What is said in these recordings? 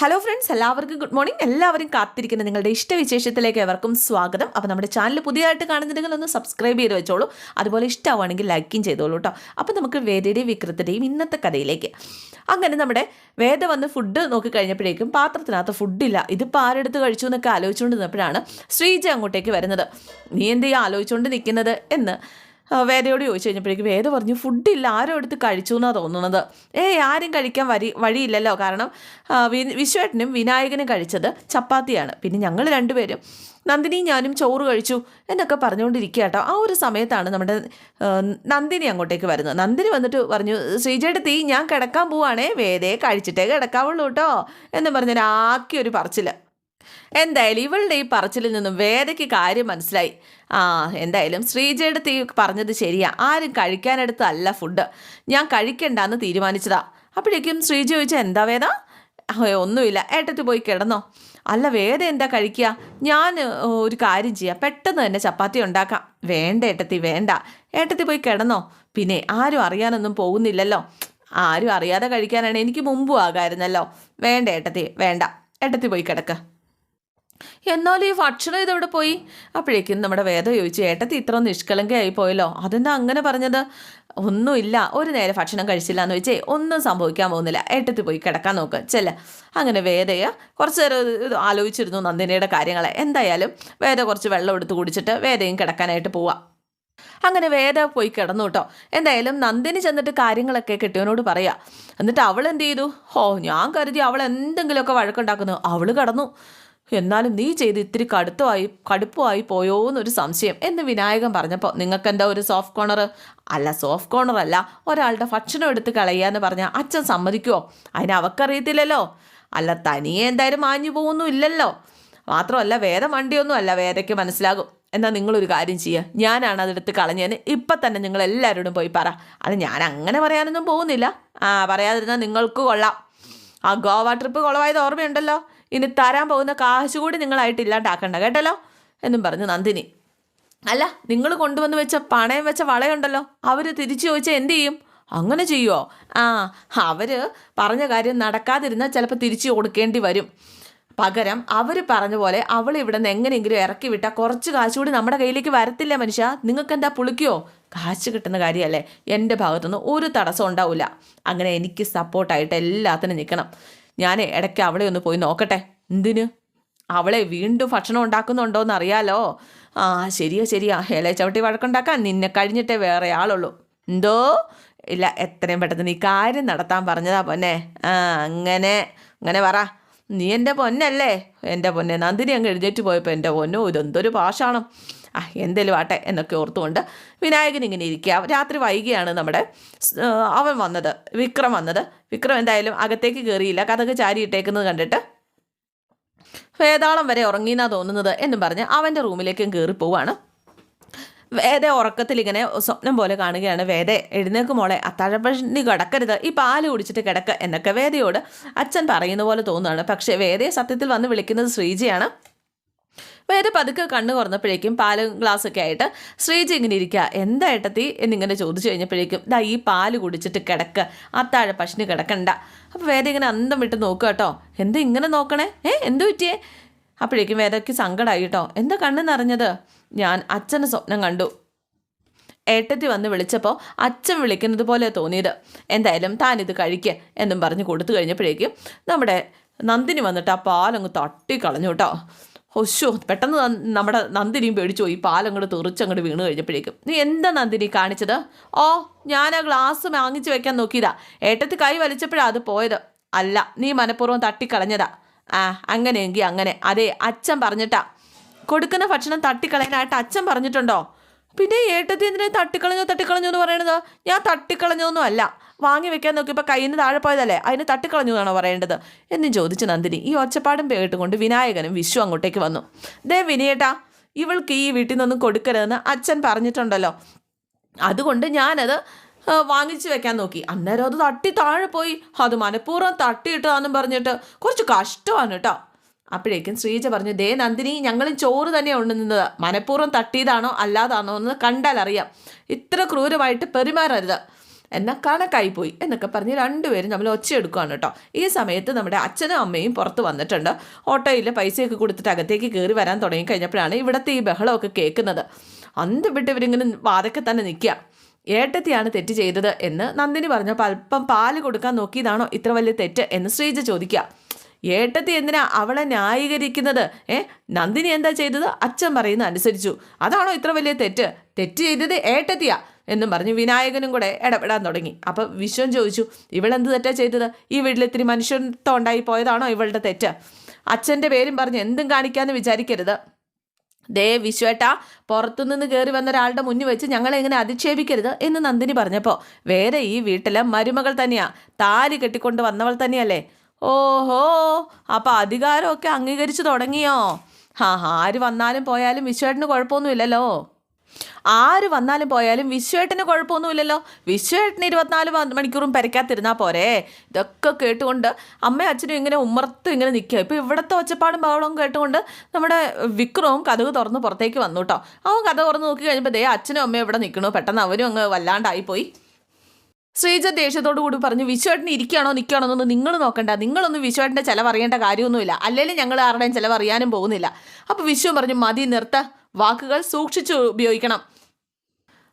Hello friends എല്ലാവർക്കും good morning എല്ലാവരും കാത്തിരിക്കുന്ന നിങ്ങളുടെ ഇഷ്ടവിശേഷത്തിലേക്ക് എവർക്കും സ്വാഗതം. അപ്പോൾ നമ്മുടെ ചാനൽ പുതിയതായിട്ട് കാണുന്നുണ്ടെങ്കിൽ ഒന്ന് സബ്സ്ക്രൈബ് ചെയ്ത് വെച്ചോളൂ. അതുപോലെ ഇഷ്ടമാവുകയാണെങ്കിൽ ലൈക്കും ചെയ്തോളൂ കേട്ടോ അപ്പോൾ നമുക്ക് വേദയുടെയും വിക്രത്തിന്റെയും ഇന്നത്തെ കഥയിലേക്ക്. അങ്ങനെ നമ്മുടെ വേദ വന്ന് ഫുഡ് നോക്കി കഴിഞ്ഞപ്പോഴേക്കും പാത്രത്തിനകത്ത് ഫുഡില്ല ഇതിപ്പോൾ ആരെടുത്ത് കഴിച്ചു എന്നൊക്കെ ആലോചിച്ചുകൊണ്ട് നിന്നപ്പോഴാണ് ശ്രീജ അങ്ങോട്ടേക്ക് വരുന്നത്. നീ എന്ത് ആലോചിച്ചുകൊണ്ട് നിൽക്കുന്നത് എന്ന് വേദയോട് ചോദിച്ചു കഴിഞ്ഞപ്പോഴേക്കും വേദ പറഞ്ഞു ഫുഡില്ല ആരോ എടുത്ത് കഴിച്ചു എന്നാണ് തോന്നുന്നത്. ഏയ് ആരും കഴിക്കാൻ വരി വഴിയില്ലല്ലോ. കാരണം വിശ്വേട്ടനും വിനായകനും കഴിച്ചത് ചപ്പാത്തിയാണ്. പിന്നെ ഞങ്ങൾ രണ്ടുപേരും നന്ദിനിയും ഞാനും ചോറ് കഴിച്ചു എന്നൊക്കെ പറഞ്ഞുകൊണ്ടിരിക്കുക കേട്ടോ. ആ ഒരു സമയത്താണ് നമ്മുടെ നന്ദിനി അങ്ങോട്ടേക്ക് വരുന്നത്. നന്ദിനി വന്നിട്ട് പറഞ്ഞു ശ്രീജയുടെ തീ ഞാൻ കിടക്കാൻ പോവാണേ. വേദയെ കഴിച്ചിട്ടേ കിടക്കാവുള്ളൂ കേട്ടോ എന്ന് പറഞ്ഞൊരാക്കിയൊരു പറച്ചിൽ എന്തായാലും ഇവളുടെ ഈ പറച്ചിലിൽ നിന്നും വേദയ്ക്ക് കാര്യം മനസ്സിലായി. ആ എന്തായാലും ശ്രീജയുടെ തീ പറഞ്ഞത് ശരിയാ. ആരും കഴിക്കാനെടുത്തല്ല ഫുഡ് ഞാൻ കഴിക്കണ്ടെന്ന് തീരുമാനിച്ചതാ. അപ്പോഴേക്കും ശ്രീജ ചോദിച്ചാൽ എന്താ വേദ? ഒന്നുമില്ല. ഏട്ടത്തി പോയി കിടന്നോ. അല്ല വേദ എന്താ കഴിക്കുക ഞാൻ ഒരു കാര്യം ചെയ്യാം. പെട്ടെന്ന് തന്നെ ചപ്പാത്തി ഉണ്ടാക്കാം. വേണ്ട ഏട്ടത്തി വേണ്ട. ഏട്ടത്തി പോയി കിടന്നോ. പിന്നെ ആരും അറിയാനൊന്നും പോകുന്നില്ലല്ലോ. ആരും അറിയാതെ കഴിക്കാനാണ് എനിക്ക് മുമ്പും ആകായിരുന്നല്ലോ. വേണ്ട ഏട്ടത്തി വേണ്ട. ഏട്ടത്തി പോയി കിടക്ക. എന്നാലും ഈ ഭക്ഷണം ഇതെവിടെ പോയി? അപ്പോഴേക്കും നമ്മുടെ വേദം ചോദിച്ചു ഏട്ടത്തി ഇത്ര നിഷ്കളങ്കയായി പോയല്ലോ? അതെന്താ അങ്ങനെ പറഞ്ഞത്? ഒന്നുമില്ല ഒരു നേരെ ഭക്ഷണം കഴിച്ചില്ല എന്ന് വെച്ചേ ഒന്നും സംഭവിക്കാൻ പോകുന്നില്ല. ഏട്ടത്തി പോയി കിടക്കാൻ നോക്ക് ചെല്ല. അങ്ങനെ വേദയ കുറച്ച് നേരം ഇത് ആലോചിച്ചിരുന്നു നന്ദിനിയുടെ കാര്യങ്ങളെ. എന്തായാലും വേദ കുറച്ച് വെള്ളം എടുത്ത് കുടിച്ചിട്ട് വേദയും കിടക്കാനായിട്ട് പോവാം. അങ്ങനെ വേദ പോയി കിടന്നു കേട്ടോ. എന്തായാലും നന്ദിനി ചെന്നിട്ട് കാര്യങ്ങളൊക്കെ കെട്ടിയവനോട് പറയാ. എന്നിട്ട് അവൾ എന്ത് ചെയ്തു? ഓ ഞാൻ കരുതി അവൾ എന്തെങ്കിലുമൊക്കെ വഴക്കുണ്ടാക്കുന്നു. അവൾ കടന്നു. എന്നാലും നീ ചെയ്ത് ഇത്തിരി കടുത്തമായി കടുപ്പമായി പോയോ എന്നൊരു സംശയം എന്ന് വിനായകൻ പറഞ്ഞപ്പോൾ നിങ്ങൾക്ക് എന്താ ഒരു സോഫ്റ്റ് കോർണർ അല്ല സോഫ്റ്റ് കോർണർ അല്ല. ഒരാളുടെ ഭക്ഷണം എടുത്ത് കളയാന്ന് പറഞ്ഞാൽ അച്ഛൻ സമ്മതിക്കുമോ അതിന് അവക്കറിയത്തില്ലല്ലോ. അല്ല തനിയെ എന്തായാലും മാഞ്ഞു പോകുന്നും ഇല്ലല്ലോ. മാത്രമല്ല വേദ വണ്ടിയൊന്നും അല്ല വേദയ്ക്ക് മനസ്സിലാകും. എന്നാൽ നിങ്ങളൊരു കാര്യം ചെയ്യുക ഞാനാണ് അതെടുത്ത് കളഞ്ഞതിന് ഇപ്പം തന്നെ നിങ്ങൾ എല്ലാവരോടും പോയി പറ. അത് ഞാൻ അങ്ങനെ പറയാനൊന്നും പോകുന്നില്ല. ആ പറയാതിരുന്നാൽ നിങ്ങൾക്ക് കൊള്ളാം. ആ ഗോവ ട്രിപ്പ് കുളമായത് ഓർമ്മയുണ്ടല്ലോ? ഇനി തരാൻ പോകുന്ന കാശ് കൂടി നിങ്ങളായിട്ട് ഇല്ലാണ്ടാക്കണ്ട കേട്ടല്ലോ? എന്നും പറഞ്ഞു നന്ദിനി. അല്ല നിങ്ങൾ കൊണ്ടുവന്ന് വെച്ച പണയം വെച്ച വളയുണ്ടല്ലോ അവർ തിരിച്ചു ചോദിച്ചാൽ എന്ത് ചെയ്യും? അങ്ങനെ ചെയ്യുമോ ആ അവർ പറഞ്ഞ കാര്യം നടക്കാതിരുന്നാൽ ചിലപ്പോൾ തിരിച്ചു കൊടുക്കേണ്ടി വരും. പകരം അവർ പറഞ്ഞ പോലെ അവൾ ഇവിടെ നിന്ന് എങ്ങനെയെങ്കിലും ഇറക്കി വിട്ടാൽ കുറച്ച് കാശ് കൂടി നമ്മുടെ കയ്യിലേക്ക് വരത്തില്ല മനുഷ്യ. നിങ്ങൾക്ക് എന്താ പുളിക്കോ? കാശ് കിട്ടുന്ന കാര്യമല്ലേ എന്റെ ഭാഗത്തുനിന്ന് ഒരു തടസ്സം ഉണ്ടാവില്ല അങ്ങനെ എനിക്ക് സപ്പോർട്ടായിട്ട് എല്ലാത്തിനും നിൽക്കണം. ഞാൻ ഇടയ്ക്ക് അവളെ ഒന്ന് പോയി നോക്കട്ടെ. എന്തിന്? അവളെ വീണ്ടും ഭക്ഷണം ഉണ്ടാക്കുന്നുണ്ടോയെന്ന് അറിയാലോ ആ ശരിയാ ശരിയാ. ഇളയ ചവിട്ടി വഴക്കുണ്ടാക്കാൻ നിന്നെ കഴിഞ്ഞിട്ടേ വേറെ ആളുള്ളൂ. എന്തോ? ഇല്ല എത്രയും പെട്ടെന്ന് നീ കാര്യം നടത്താൻ പറഞ്ഞതാ പൊന്നെ. ആ അങ്ങനെ അങ്ങനെ പറ. നീ എന്റെ പൊന്നല്ലേ? എന്റെ പൊന്നെ നന്ദിനി അങ്ങ് എഴുന്നേറ്റ് പോയപ്പോൾ എന്റെ പൊന്നോ ഇതെന്തൊരു പാഷാണം. ആ എന്തേലും ആട്ടെ എന്നൊക്കെ ഓർത്തുകൊണ്ട് വിനായകൻ ഇങ്ങനെ ഇരിക്കുക. രാത്രി വൈകിയാണ് നമ്മുടെ അവൻ വന്നത് വിക്രം വന്നത്. വിക്രം എന്തായാലും അകത്തേക്ക് കയറിയില്ല ചാരി ഇട്ടേക്കുന്നത് കണ്ടിട്ട് വേതാളം വരെ ഉറങ്ങിയെന്നാ തോന്നുന്നത് എന്നും പറഞ്ഞ് അവന്റെ റൂമിലേക്കും കയറി പോവാണ്. വേദ ഉറക്കത്തിൽ ഇങ്ങനെ സ്വപ്നം പോലെ കാണുകയാണ്. വേദ എഴുന്നേക്ക് മോളെ അത്താഴപ്പണി കിടക്കരുത്. ഈ പാൽ കുടിച്ചിട്ട് കിടക്ക എന്നൊക്കെ വേദയോട് അച്ഛൻ പറയുന്ന പോലെ തോന്നുകയാണ്. പക്ഷേ വേദയെ സത്യത്തിൽ വന്ന് വിളിക്കുന്നത് ശ്രീജയാണ്. വേദ പതുക്കെ കണ്ണു തുറന്നപ്പോഴേക്കും പാലും ഗ്ലാസ്സൊക്കെ ആയിട്ട് ശ്രീജി ഇങ്ങനെ ഇരിക്കുക എന്താ ഏട്ടത്തി? എന്നിങ്ങനെ ചോദിച്ചു കഴിഞ്ഞപ്പോഴേക്കും ദാ ഈ പാൽ കുടിച്ചിട്ട് കിടക്ക് അത്താഴ പശുന് കിടക്കണ്ട. അപ്പോൾ വേദ ഇങ്ങനെ അന്തം വിട്ട് നോക്കുക കേട്ടോ എന്താ ഇങ്ങനെ നോക്കണേ? ഏ എന്ത് പറ്റിയേ? അപ്പോഴേക്കും വേദയ്ക്ക് സങ്കടമായി കേട്ടോ എന്താ കണ്ണു നിറഞ്ഞത് ഞാൻ അച്ഛന് സ്വപ്നം കണ്ടു. ഏട്ടത്തി വന്ന് വിളിച്ചപ്പോൾ അച്ഛൻ വിളിക്കുന്നത് പോലെ തോന്നിയത് എന്തായാലും താനിത് കഴിക്കുക എന്നും പറഞ്ഞ് കൊടുത്തു കഴിഞ്ഞപ്പോഴേക്കും നമ്മുടെ നന്ദിനി വന്നിട്ട് ആ പാലങ്ങ് തട്ടി കളഞ്ഞു കേട്ടോ. ഒശോ പെട്ടെന്ന് നമ്മുടെ നന്ദിനിയും പേടിച്ചു പോയി. പാലങ്ങോട്ട് തെറിച്ചങ്ങോട്ട് വീണ് കഴിഞ്ഞപ്പോഴേക്കും. നീ എന്താ നന്ദിനി കാണിച്ചത്? ഓ ഞാൻ ആ ഗ്ലാസ് വാങ്ങിച്ചു വെക്കാൻ നോക്കിയതാ. ഏട്ടത്ത് കൈ വലിച്ചപ്പോഴാണ് അത് പോയത്. അല്ല നീ മനഃപൂർവം തട്ടിക്കളഞ്ഞതാ. ആ അങ്ങനെയെങ്കിൽ അങ്ങനെ. അതെ അച്ഛൻ പറഞ്ഞിട്ടാ. കൊടുക്കുന്ന ഭക്ഷണം തട്ടിക്കളയാനായിട്ട് അച്ഛൻ പറഞ്ഞിട്ടുണ്ടോ? പിന്നെ ഏട്ടത്തി എന്തിനാ തട്ടിക്കളഞ്ഞോ തട്ടിക്കളഞ്ഞോ എന്ന് പറയണത്? ഞാൻ തട്ടിക്കളഞ്ഞൊന്നും അല്ല. വാങ്ങി വെക്കാൻ നോക്കിയപ്പോൾ കയ്യിൽ നിന്ന് താഴെ പോയതല്ലേ? അതിന് തട്ടിക്കളഞ്ഞു എന്നാണ് പറയേണ്ടത്? എന്നും ചോദിച്ച് നന്ദിനി ഈ ഒച്ചപ്പാടും കേട്ടുകൊണ്ട് വിനായകനും വിഷു അങ്ങോട്ടേക്ക് വന്നു. ദേ വിനിയേട്ടാ ഇവൾക്ക് ഈ വീട്ടിൽ നിന്നൊന്നും കൊടുക്കരുതെന്ന് അച്ഛൻ പറഞ്ഞിട്ടുണ്ടല്ലോ. അതുകൊണ്ട് ഞാനത് വാങ്ങിച്ചു വെക്കാൻ നോക്കി. അന്നേരം അത് തട്ടി താഴെ പോയി. അത് മനഃപൂർവം തട്ടിയിട്ടാന്നും പറഞ്ഞിട്ട് കുറച്ച് കഷ്ടമാണ് കേട്ടോ. അപ്പോഴേക്കും ശ്രീജ പറഞ്ഞു ദേ നന്ദിനി ഞങ്ങളും ചോറ് തന്നെയാണ് ഉണ്ണുന്നത്. മനഃപൂർവം തട്ടിയതാണോ അല്ലാതാണോ എന്ന് കണ്ടാൽ അറിയാം ഇത്ര ക്രൂരമായിട്ട് പെരുമാറരുത്. എന്നാൽ കണക്കായി പോയി എന്നൊക്കെ പറഞ്ഞ് രണ്ടുപേരും നമ്മൾ ഒച്ചയെടുക്കുകയാണ് കേട്ടോ. ഈ സമയത്ത് നമ്മുടെ അച്ഛനും അമ്മയും പുറത്ത് വന്നിട്ടുണ്ട്. ഓട്ടോയിൽ പൈസയൊക്കെ കൊടുത്തിട്ട് അകത്തേക്ക് കയറി വരാൻ തുടങ്ങി കഴിഞ്ഞപ്പോഴാണ് ഇവിടുത്തെ ഈ ബഹളമൊക്കെ കേൾക്കുന്നത്. അന്ത് വിട്ട് ഇവരിങ്ങനെ വാതൊക്കെ തന്നെ നിൽക്കുക. ഏട്ടത്തിയാണ് തെറ്റ് ചെയ്തത് എന്ന് നന്ദിനി പറഞ്ഞപ്പോൾ അല്പം പാൽ കൊടുക്കാൻ നോക്കിയതാണോ ഇത്ര വലിയ തെറ്റ് എന്ന് ശ്രീജ ചോദിക്കുക. ഏട്ടത്തി എന്തിനാ അവളെ ന്യായീകരിക്കുന്നത്? ഏ? നന്ദിനി എന്താ ചെയ്തത്? അച്ഛൻ പറയുന്ന അനുസരിച്ചു. അതാണോ ഇത്ര വലിയ തെറ്റ്? തെറ്റ് ചെയ്തത് ഏട്ടത്തിയാ. എന്നും പറഞ്ഞ് വിനായകനും കൂടെ ഇടപെടാൻ തുടങ്ങി. അപ്പം വിശ്വം ചോദിച്ചു ഇവളെന്ത് തെറ്റാ ചെയ്തത്? ഈ വീട്ടിൽ ഇത്തിരി മനുഷ്യത്വം ഉണ്ടായി പോയതാണോ ഇവളുടെ തെറ്റ്? അച്ഛന്റെ പേരും പറഞ്ഞ് എന്തും കാണിക്കാമെന്ന് വിചാരിക്കരുത്. ദേ വിശ്വേട്ട പുറത്തുനിന്ന് കയറി വന്ന ഒരാളുടെ മുന്നിൽ വെച്ച് ഞങ്ങളെ എങ്ങനെ അധിക്ഷേപിക്കരുത് എന്ന് നന്ദിനി പറഞ്ഞപ്പോൾ വേറെ ഈ വീട്ടിലെ മരുമകൾ തന്നെയാ. താലി കെട്ടിക്കൊണ്ട് വന്നവൾ തന്നെയല്ലേ? ഓഹോ അപ്പോൾ അധികാരമൊക്കെ അംഗീകരിച്ചു തുടങ്ങിയോ? ഹാ ആര് വന്നാലും പോയാലും വിശ്വേട്ടന് കുഴപ്പമൊന്നുമില്ലല്ലോ. ആര് വന്നാലും പോയാലും വിശ്വേട്ടന് കുഴപ്പമൊന്നുമില്ലല്ലോ. വിശ്വേട്ടന് ഇരുപത്തിനാല് മണിക്കൂറും പെരക്കാത്തിരുന്നാൽ പോരെ. ഇതൊക്കെ കേട്ടുകൊണ്ട് അമ്മയും അച്ഛനും ഇങ്ങനെ ഉമ്മർത്തും ഇങ്ങനെ നിൽക്കുക. ഇപ്പോൾ ഇവിടുത്തെ ഒച്ചപ്പാടും ബഹളവും കേട്ടുകൊണ്ട് നമ്മുടെ വിക്രവും കഥക് തുറന്ന് പുറത്തേക്ക് വന്നു കേട്ടോ അവൻ കഥ തുറന്ന് നോക്കി കഴിഞ്ഞപ്പോൾ ദേ അച്ഛനും അമ്മയും ഇവിടെ നിൽക്കണു പെട്ടെന്ന് അവരും അങ്ങ് വല്ലാണ്ടായിപ്പോയി ശ്രീജ ദേഷ്യത്തോടു കൂടി പറഞ്ഞു വിശ്വേട്ടന് ഇരിക്കുകയാണോ നിൽക്കുകയാണോ എന്നൊന്നും നിങ്ങൾ നോക്കണ്ട. നിങ്ങളൊന്നും വിശ്വേട്ടന്റെ ചിലവ് അറിയേണ്ട കാര്യമൊന്നുമില്ല. അല്ലെങ്കിൽ ഞങ്ങൾ ആരുടെയും ചിലവ് അറിയാനും പോകുന്നില്ല. അപ്പോൾ വിശ്വം പറഞ്ഞു മതി നിർത്ത. വാക്കുകൾ സൂക്ഷിച്ചു ഉപയോഗിക്കണം.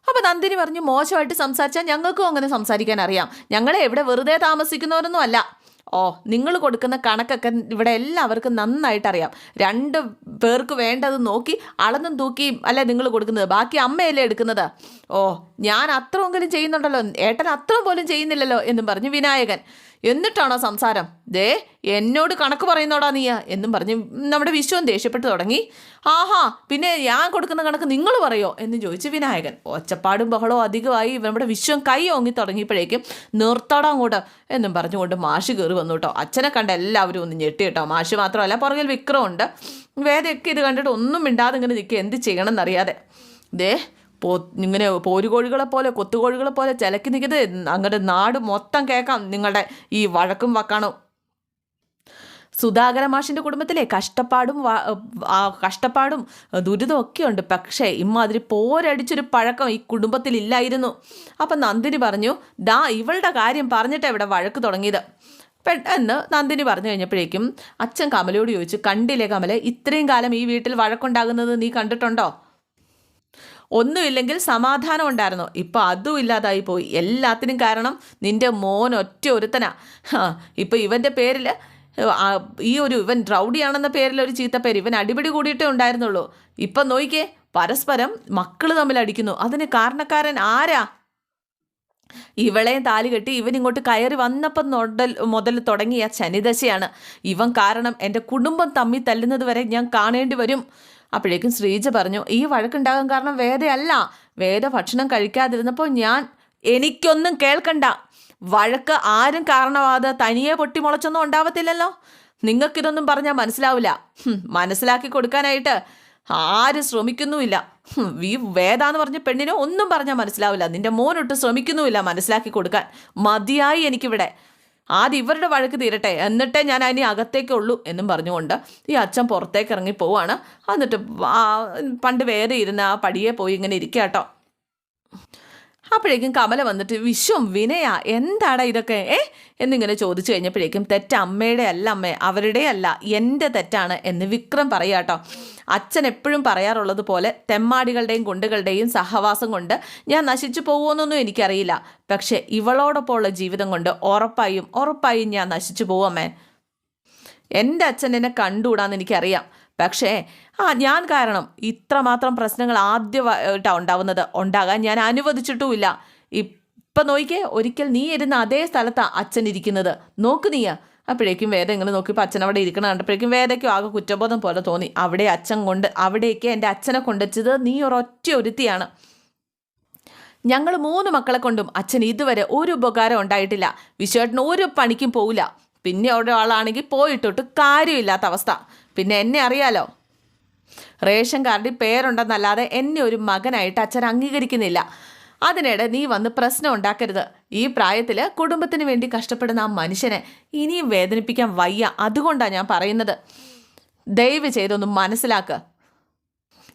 അപ്പോൾ നന്ദിനി പറഞ്ഞു മോശമായിട്ട് സംസാരിച്ചാൽ ഞങ്ങൾക്കും അങ്ങനെ സംസാരിക്കാൻ അറിയാം. ഞങ്ങളെ എവിടെ വെറുതെ താമസിക്കുന്നവരൊന്നും അല്ല. ഓ നിങ്ങൾ കൊടുക്കുന്ന കണക്കൊക്കെ ഇവിടെ എല്ലാവർക്കും നന്നായിട്ട് അറിയാം. രണ്ട് പേർക്ക് വേണ്ടത് നോക്കി അളന്നും തൂക്കി അല്ലേ നിങ്ങൾ കൊടുക്കുന്നത്? ബാക്കി അമ്മയല്ലേ എടുക്കുന്നത്? ഓ ഞാൻ അത്രമെങ്കിലും ചെയ്യുന്നുണ്ടല്ലോ. ഏട്ടൻ അത്രയും പോലും ചെയ്യുന്നില്ലല്ലോ എന്നും പറഞ്ഞു വിനായകൻ. എന്നിട്ടാണോ സംസാരം? ദേ എന്നോട് കണക്ക് പറയുന്നോടാ നീയ എന്നും പറഞ്ഞ് നമ്മുടെ വിശ്വം ദേഷ്യപ്പെട്ട് തുടങ്ങി. ആഹാ പിന്നെ ഞാൻ കൊടുക്കുന്ന കണക്ക് നിങ്ങൾ പറയോ? എന്ന് ചോദിച്ചു വിനായകൻ. ഒച്ചപ്പാടും ബഹളവും അധികമായി നമ്മുടെ വിശ്വം കൈ ഓങ്ങി തുടങ്ങിയപ്പോഴേക്കും നിർത്തടാ അങ്ങോട്ട് എന്നും പറഞ്ഞുകൊണ്ട് മാഷ് കയറി വന്നു കേട്ടോ. അച്ഛനെ കണ്ട എല്ലാവരും ഒന്ന് ഞെട്ടി കേട്ടോ. മാഷ് മാത്രമല്ല പുറകിൽ വിക്രമുണ്ട്. വേദയൊക്കെ ഇത് കണ്ടിട്ട് ഒന്നും മിണ്ടാതെ ഇങ്ങനെ നിൽക്കുക. എന്ത് ചെയ്യണം എന്നറിയാതെ ദേ പോ ഇങ്ങനെ പോരുകോഴികളെ പോലെ കൊത്തുകോഴികളെ പോലെ ചിലക്കി നിൽക്കുന്നത് അങ്ങോട്ട് നാട് മൊത്തം കേൾക്കാം നിങ്ങളുടെ ഈ വഴക്കും വക്കാണോ. സുധാകര മാഷിന്റെ കുടുംബത്തിലെ കഷ്ടപ്പാടും കഷ്ടപ്പാടും ദുരിതവും ഉണ്ട് പക്ഷേ ഇമ്മാതിരി പോരടിച്ചൊരു പഴക്കം ഈ കുടുംബത്തിലില്ലായിരുന്നു അപ്പം നന്ദിനി പറഞ്ഞു ദാ ഇവളുടെ കാര്യം പറഞ്ഞിട്ടാണ് ഇവിടെ വഴക്ക് തുടങ്ങിയത്. പെട്ടെന്ന് നന്ദിനി പറഞ്ഞു കഴിഞ്ഞപ്പോഴേക്കും അച്ഛൻ കമലയോട് ചോദിച്ചു കണ്ടില്ലേ കമല ഇത്രയും കാലം ഈ വീട്ടിൽ വഴക്കുണ്ടാകുന്നത് നീ കണ്ടിട്ടുണ്ടോ? ഒന്നുമില്ലെങ്കിൽ സമാധാനം ഉണ്ടായിരുന്നു. ഇപ്പം അതും ഇല്ലാതായി പോയി. എല്ലാത്തിനും കാരണം നിന്റെ മോൻ ഒറ്റ ഒരുത്തനാ. ഇപ്പോൾ ഇപ്പം ഇവന്റെ പേരിൽ ഈ ഒരു ഇവൻ റൗഡിയാണെന്ന പേരിൽ ഒരു ചീത്തപ്പേര് ഇവൻ അടിപിടി കൂടിയിട്ടേ ഉണ്ടായിരുന്നുള്ളൂ. ഇപ്പം നോയിക്കേ പരസ്പരം മക്കൾ തമ്മിൽ അടിക്കുന്നു. അതിന് കാരണക്കാരൻ ആരാ? ഇവളെയും താലി കെട്ടി ഇവൻ ഇങ്ങോട്ട് കയറി വന്നപ്പം മുതൽ മുതൽ തുടങ്ങിയ ചനിദശയാണ് ഇവൻ കാരണം എന്റെ കുടുംബം തമ്മിൽ തല്ലുന്നത് വരെ ഞാൻ കാണേണ്ടി വരും. അപ്പോഴേക്കും ശ്രീജ പറഞ്ഞു ഈ വഴക്കുണ്ടാകാൻ കാരണം വേദയല്ല. വേദ ഭക്ഷണം കഴിക്കാതിരുന്നപ്പോൾ ഞാൻ എനിക്കൊന്നും കേൾക്കണ്ട. വഴക്ക് ആരും കാരണമാകാതെ തനിയെ പൊട്ടിമുളച്ചൊന്നും ഉണ്ടാവത്തില്ലല്ലോ. നിങ്ങൾക്കിതൊന്നും പറഞ്ഞാൽ മനസ്സിലാവില്ല. മനസ്സിലാക്കി കൊടുക്കാനായിട്ട് ആരും ശ്രമിക്കുന്നുമില്ല. ഈ വേദാന്ന് പറഞ്ഞ പെണ്ണിനെ ഒന്നും പറഞ്ഞാൽ മനസ്സിലാവില്ല. നിന്റെ മോനൊട്ട് ശ്രമിക്കുന്നുമില്ല മനസ്സിലാക്കി കൊടുക്കാൻ. മതിയായി എനിക്കിവിടെ. ആദ്യം ഇവരുടെ വഴക്ക് തീരട്ടെ എന്നിട്ടേ ഞാൻ അതിന് അകത്തേക്കുള്ളൂ എന്നും പറഞ്ഞുകൊണ്ട് ഈ അച്ഛൻ പുറത്തേക്ക് ഇറങ്ങി പോവാണ്. എന്നിട്ട് പണ്ട് വേറെ ഇരുന്ന ആ പടിയെ പോയി ഇങ്ങനെ ഇരിക്കുക കേട്ടോ അപ്പോഴേക്കും കമല വന്നിട്ട് വിശ്വം വിനയ എന്താടാ ഇതൊക്കെ? ഏ? എന്നിങ്ങനെ ചോദിച്ചു കഴിഞ്ഞപ്പോഴേക്കും തെറ്റ് അമ്മയുടെ അല്ല അമ്മേ അവരുടെ അല്ല എന്റെ തെറ്റാണ് എന്ന് വിക്രം പറയാട്ടോ അച്ഛൻ എപ്പോഴും പറയാറുള്ളത് പോലെ തെമ്മാടികളുടെയും ഗുണ്ടുകളുടെയും സഹവാസം കൊണ്ട് ഞാൻ നശിച്ചു പോകുമെന്നൊന്നും എനിക്കറിയില്ല. പക്ഷേ ഇവളോടൊപ്പമുള്ള ജീവിതം കൊണ്ട് ഉറപ്പായും ഉറപ്പായും ഞാൻ നശിച്ചു പോവമ്മേ എന്റെ അച്ഛൻ എന്നെ കണ്ടുകൂടാന്ന് എനിക്കറിയാം. പക്ഷേ ആ ഞാൻ കാരണം ഇത്രമാത്രം പ്രശ്നങ്ങൾ ആദ്യമായിട്ടാണ് ഉണ്ടാവുന്നത്. ഉണ്ടാകാൻ ഞാൻ അനുവദിച്ചിട്ടുമില്ല. ഇപ്പം നോക്കിക്കേ ഒരിക്കൽ നീ ഇരുന്ന അതേ സ്ഥലത്താണ് അച്ഛൻ ഇരിക്കുന്നത്. നോക്ക് നീയാ അപ്പോഴേക്കും വേദ ഇങ്ങനെ നോക്കിയപ്പോൾ അച്ഛൻ അവിടെ ഇരിക്കണം കണ്ടപ്പോഴേക്കും വേദയ്ക്കും ആകെ കുറ്റബോധം പോലെ തോന്നി. അവിടെ അച്ഛൻ കൊണ്ട് അവിടേക്ക് എന്റെ അച്ഛനെ കൊണ്ടുവച്ചത് നീ ഒരൊറ്റ ഒരുത്തിയാണ്. ഞങ്ങൾ മൂന്ന് മക്കളെ കൊണ്ടും അച്ഛൻ ഇതുവരെ ഒരു ഉപകാരം ഉണ്ടായിട്ടില്ല. വിശ്വേട്ടന് ഒരു പണിക്കും പോവില്ല. പിന്നെ ഒരാളാണെങ്കിൽ പോയിട്ടൊട്ട് കാര്യമില്ലാത്ത അവസ്ഥ. പിന്നെ എന്നെ അറിയാലോ. റേഷൻ കാർഡിൽ പേരുണ്ടെന്നല്ലാതെ എന്നെ ഒരു മകനായിട്ട് അച്ഛൻ അംഗീകരിക്കുന്നില്ല. അതിനിടെ നീ വന്ന് പ്രശ്നം ഉണ്ടാക്കരുത്. ഈ പ്രായത്തിൽ കുടുംബത്തിന് വേണ്ടി കഷ്ടപ്പെടുന്ന ആ മനുഷ്യനെ ഇനിയും വേദനിപ്പിക്കാൻ വയ്യ. അതുകൊണ്ടാണ് ഞാൻ പറയുന്നത്. ദയവ് ചെയ്തൊന്ന് മനസ്സിലാക്കുക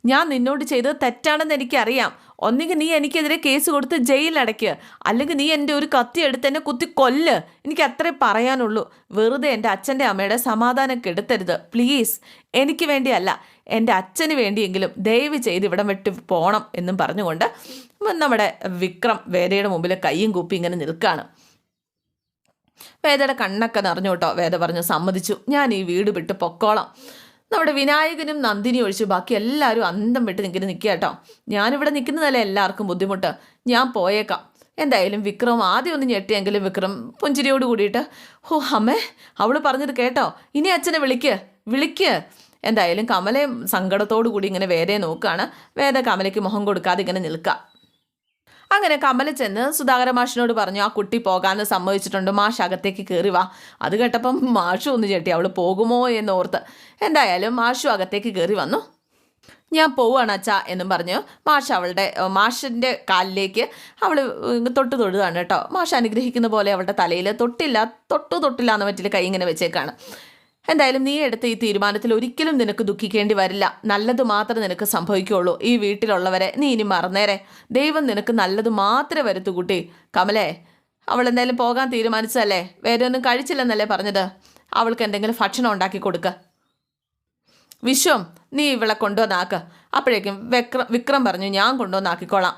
ഞാൻ നിന്നോട് ചെയ്തത് തെറ്റാണെന്ന് എനിക്കറിയാം. ഒന്നുകിൽ നീ എനിക്കെതിരെ കേസ് കൊടുത്ത് ജയിലടയ്ക്ക് അല്ലെങ്കിൽ നീ എന്റെ ഒരു കത്തി എടുത്ത് എന്നെ കുത്തി കൊല്ല്. എനിക്ക് അത്രേ പറയാനുള്ളൂ. വെറുതെ എന്റെ അച്ഛന്റെ അമ്മയുടെ സമാധാനം കെടുത്തരുത്. പ്ലീസ്. എനിക്ക് വേണ്ടിയല്ല. എന്റെ അച്ഛന് വേണ്ടിയെങ്കിലും ദയവ് ചെയ്ത് ഇവിടം വിട്ട് പോകണം എന്നും പറഞ്ഞുകൊണ്ട് നമ്മുടെ വിക്രം വേദയുടെ മുമ്പിൽ കൈയും കൂപ്പി ഇങ്ങനെ നിൽക്കുകയാണ് വേദയുടെ കണ്ണൊക്കെ നിറഞ്ഞു കേട്ടോ. വേദ പറഞ്ഞു സമ്മതിച്ചു. ഞാൻ ഈ വീട് വിട്ട് പൊക്കോളാം. നമ്മുടെ വിനായകനും നന്ദിനി ഒഴിച്ച് ബാക്കി എല്ലാവരും അന്തം വിട്ട് നിൽക്കുന്ന നിൽക്കുക കേട്ടോ. ഞാനിവിടെ നിൽക്കുന്നതല്ലേ എല്ലാവർക്കും ബുദ്ധിമുട്ട്. ഞാൻ പോയേക്കാം. എന്തായാലും വിക്രം ആദ്യം ഒന്ന് ഞെട്ടിയെങ്കിലും വിക്രം പുഞ്ചിരിയോട് കൂടിയിട്ട് ഹോ അമ്മേ അവൾ പറഞ്ഞത് കേട്ടോ. ഇനി അച്ഛനെ വിളിക്ക് വിളിക്ക്. എന്തായാലും കമലയും സങ്കടത്തോടു കൂടി ഇങ്ങനെ വേദയെ നോക്കുകയാണ് വേദ കമലയ്ക്ക് മുഖം കൊടുക്കാതെ ഇങ്ങനെ നിൽക്കുക അങ്ങനെ കമല ചെന്ന് സുധാകര മാഷിനോട് പറഞ്ഞു ആ കുട്ടി പോകാമെന്ന് സമ്മതിച്ചിട്ടുണ്ട് മാഷ് അകത്തേക്ക് കയറി വാ. അത് കേട്ടപ്പം മാഷു ഒന്ന് ചേട്ടി അവൾ പോകുമോ? എന്നോർത്ത്. എന്തായാലും മാഷു അകത്തേക്ക് കയറി വന്നു. ഞാൻ പോവാണ് അച്ഛ എന്നും പറഞ്ഞു. മാഷ് അവളുടെ മാഷിന്റെ കാലിലേക്ക് അവൾ തൊട്ട് തൊഴുതാണ് കേട്ടോ. മാഷ് അനുഗ്രഹിക്കുന്ന പോലെ അവളുടെ തലയിൽ തൊട്ടില്ല തൊട്ടു തൊട്ടില്ല എന്ന് മറ്റിൽ കൈ ഇങ്ങനെ വെച്ചേക്കാണ്. എന്തായാലും നീ എടുത്ത ഈ തീരുമാനത്തിൽ ഒരിക്കലും നിനക്ക് ദുഃഖിക്കേണ്ടി വരില്ല. നല്ലത് മാത്രമേ നിനക്ക് സംഭവിക്കുകയുള്ളൂ ഈ വീട്ടിലുള്ളവരെ നീ ഇനി മറന്നേരെ. ദൈവം നിനക്ക് നല്ലത് മാത്രമേ വരുത്തു കുട്ടി. കമലേ അവൾ എന്തായാലും പോകാൻ തീരുമാനിച്ചതല്ലേ? വേറെ ഒന്നും കഴിച്ചില്ലെന്നല്ലേ പറഞ്ഞത്? അവൾക്ക് എന്തെങ്കിലും ഭക്ഷണം ഉണ്ടാക്കി കൊടുക്ക. വിശ്വം നീ ഇവളെ കൊണ്ടുവന്നാക്ക് അപ്പോഴേക്കും വിക്രം വിക്രം പറഞ്ഞു ഞാൻ കൊണ്ടുവന്നാക്കിക്കോളാം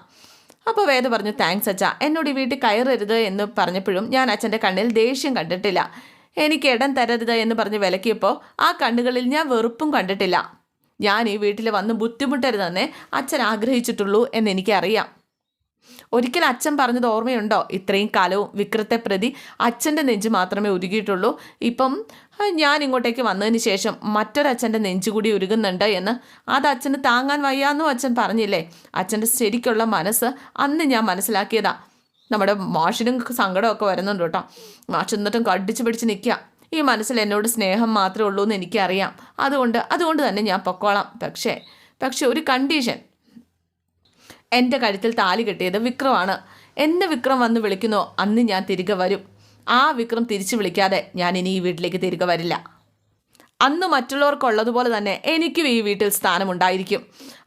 അപ്പോൾ വേദ പറഞ്ഞു താങ്ക്സ് അച്ഛ. എന്നോട് ഈ വീട്ടിൽ കയറരുത് എന്ന് പറഞ്ഞപ്പോഴും ഞാൻ അച്ഛന്റെ കണ്ണിൽ ദേഷ്യം കണ്ടിട്ടില്ല. എനിക്ക് ഇടം തരരുത് എന്ന് പറഞ്ഞ് വിലക്കിയപ്പോൾ ആ കണ്ണുകളിൽ ഞാൻ വെറുപ്പും കണ്ടിട്ടില്ല. ഞാൻ ഈ വീട്ടിൽ വന്ന് ബുദ്ധിമുട്ടരുതെന്നേ അച്ഛൻ ആഗ്രഹിച്ചിട്ടുള്ളൂ എന്ന് എനിക്കറിയാം. ഒരിക്കൽ അച്ഛൻ പറഞ്ഞത് ഓർമ്മയുണ്ടോ? ഇത്രയും കാലവും വിക്രത്തെ പ്രതി അച്ഛന്റെ നെഞ്ച് മാത്രമേ ഉരുകിയിട്ടുള്ളൂ. ഇപ്പം ഞാൻ ഇങ്ങോട്ടേക്ക് വന്നതിന് ശേഷം മറ്റൊരച്ഛന്റെ നെഞ്ച് കൂടി ഉരുകുന്നുണ്ട് എന്ന് അത് അച്ഛന് താങ്ങാൻ വയ്യാന്നും അച്ഛൻ പറഞ്ഞില്ലേ? അച്ഛന്റെ ശരിക്കുള്ള മനസ്സ് അന്ന് ഞാൻ മനസ്സിലാക്കിയതാണ് നമ്മുടെ മാഷിനും സങ്കടമൊക്കെ വരുന്നുണ്ട് കേട്ടോ. മാഷ് എന്നിട്ടും കടിച്ചു പിടിച്ച് നിൽക്കുക. ഈ മനസ്സിൽ എന്നോട് സ്നേഹം മാത്രമേ ഉള്ളൂ എന്ന് എനിക്കറിയാം. അതുകൊണ്ട് അതുകൊണ്ട് തന്നെ ഞാൻ പൊക്കോളാം. പക്ഷേ പക്ഷേ ഒരു കണ്ടീഷൻ എന്റെ കഴുത്തിൽ താലി കെട്ടിയത് വിക്രമാണ്. എന്നെ വിക്രം വന്ന് വിളിക്കുന്നോ അന്ന് ഞാൻ തിരികെ വരും. ആ വിക്രം തിരിച്ചു വിളിക്കാതെ ഞാൻ ഇനി ഈ വീട്ടിലേക്ക് തിരികെ വരില്ല. അന്ന് മറ്റുള്ളവർക്കുള്ളതുപോലെ തന്നെ എനിക്കും ഈ വീട്ടിൽ സ്ഥാനമുണ്ടായിരിക്കും.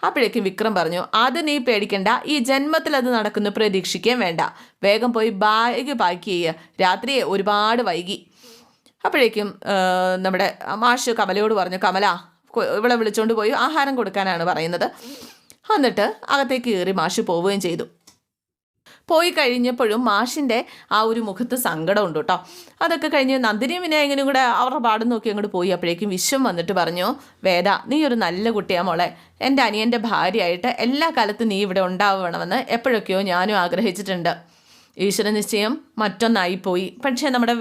അപ്പോഴേക്കും വിക്രം പറഞ്ഞു അത് നീ പേടിക്കണ്ട. ഈ ജന്മത്തിൽ അത് നടക്കുന്നു. പ്രതീക്ഷിക്കുകയും വേണ്ട. വേഗം പോയി ബാഗ് പാക്ക് ചെയ്യുക രാത്രി ഒരുപാട് വൈകി. അപ്പോഴേക്കും നമ്മുടെ മാഷ് കമലയോട് പറഞ്ഞു കമല ഇവളെ വിളിച്ചുകൊണ്ട് പോയി ആഹാരം കൊടുക്കാനാണ് പറയുന്നത്. എന്നിട്ട് അകത്തേക്ക് കയറി മാഷ് പോവുകയും ചെയ്തു. പോയി കഴിഞ്ഞപ്പോഴും മാഷിന്റെ ആ ഒരു മുഖത്ത് സങ്കടമുണ്ട് കേട്ടോ. അതൊക്കെ കഴിഞ്ഞ് നന്ദിനിയും വിനായകനും കൂടെ അവരുടെ പാടും നോക്കി അങ്ങോട്ട് പോയി. അപ്പോഴേക്കും വിശ്വം വന്നിട്ട് പറഞ്ഞു വേദ നീ ഒരു നല്ല കുട്ടിയാ മോളെ. എന്റെ അനിയന്റെ ഭാര്യയായിട്ട് എല്ലാ കാലത്തും നീ ഇവിടെ ഉണ്ടാവണമെന്ന് എപ്പോഴൊക്കെയോ ഞാനും ആഗ്രഹിച്ചിട്ടുണ്ട്. ഈശ്വര നിശ്ചയം മറ്റൊന്നായിപ്പോയി പക്ഷേ നമ്മുടെ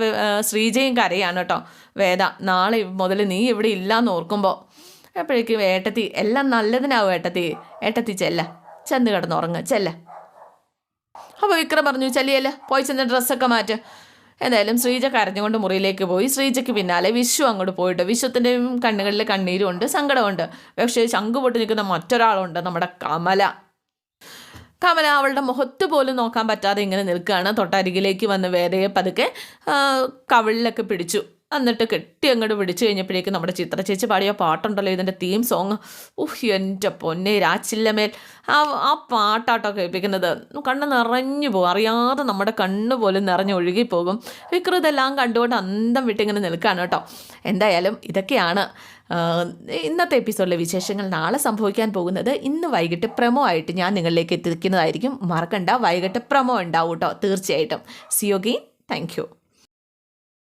ശ്രീജയും കരയാണ് കേട്ടോ. വേദ നാളെ മുതൽ നീ ഇവിടെ ഇല്ലയെന്ന് ഓർക്കുമ്പോൾ എപ്പോഴേക്കും ഏട്ടത്തി എല്ലാം നല്ലതിനാവും ഏട്ടത്തി. ഏട്ടത്തി ചെല്ല. ചെന്ന് കിടന്നുറങ്ങ് ചെല്ല. അപ്പോൾ വിക്രം പറഞ്ഞു ചലിയല്ല പോയി ചെന്ന് ഡ്രസ്സൊക്കെ മാറ്റ്. എന്തായാലും ശ്രീജ കരഞ്ഞുകൊണ്ട് മുറിയിലേക്ക് പോയി. ശ്രീജയ്ക്ക് പിന്നാലെ വിശ്വ അങ്ങോട്ട് പോയിട്ട് വിശ്വത്തിന്റെയും കണ്ണുകളിൽ കണ്ണീരും ഉണ്ട് സങ്കടമുണ്ട് പക്ഷേ ശംഖു പൊട്ടി നിൽക്കുന്ന മറ്റൊരാളുണ്ട് നമ്മുടെ കമല. കമല അവളുടെ മുഖത്ത് പോലും നോക്കാൻ പറ്റാതെ ഇങ്ങനെ നിൽക്കുകയാണ്. തൊട്ടരികിലേക്ക് വന്ന് വേദയെ പതുക്കെ കവിളിലൊക്കെ പിടിച്ചു. എന്നിട്ട് കെട്ടി അങ്ങോട്ട് പിടിച്ചു കഴിഞ്ഞപ്പോഴേക്കും നമ്മുടെ ചിത്ര ചേച്ചി പാടിയ പാട്ടുണ്ടല്ലോ ഇതിന്റെ തീം സോങ് ഉഹ് എന്റെ പൊന്നെ രാച്ചില്ലമേൽ. ആ ആ പാട്ടാട്ടോ കേൾപ്പിക്കുന്നത്. കണ്ണ് നിറഞ്ഞു പോകും. അറിയാതെ നമ്മുടെ കണ്ണ് പോലും നിറഞ്ഞു ഒഴുകിപ്പോകും. വിക്രം ഇതെല്ലാം കണ്ടുകൊണ്ട് അന്തം വിട്ടിങ്ങനെ നിൽക്കുകയാണ് കേട്ടോ. എന്തായാലും ഇതൊക്കെയാണ് ഇന്നത്തെ എപ്പിസോഡിലെ വിശേഷങ്ങൾ. നാളെ സംഭവിക്കാൻ പോകുന്നത് ഇന്ന് വൈകിട്ട് പ്രമോ ആയിട്ട് ഞാൻ നിങ്ങളിലേക്ക് എത്തിക്കുന്നതായിരിക്കും. മറക്കണ്ട വൈകിട്ട് പ്രമോ ഉണ്ടാവും കേട്ടോ തീർച്ചയായിട്ടും. സിയോഗി താങ്ക് യു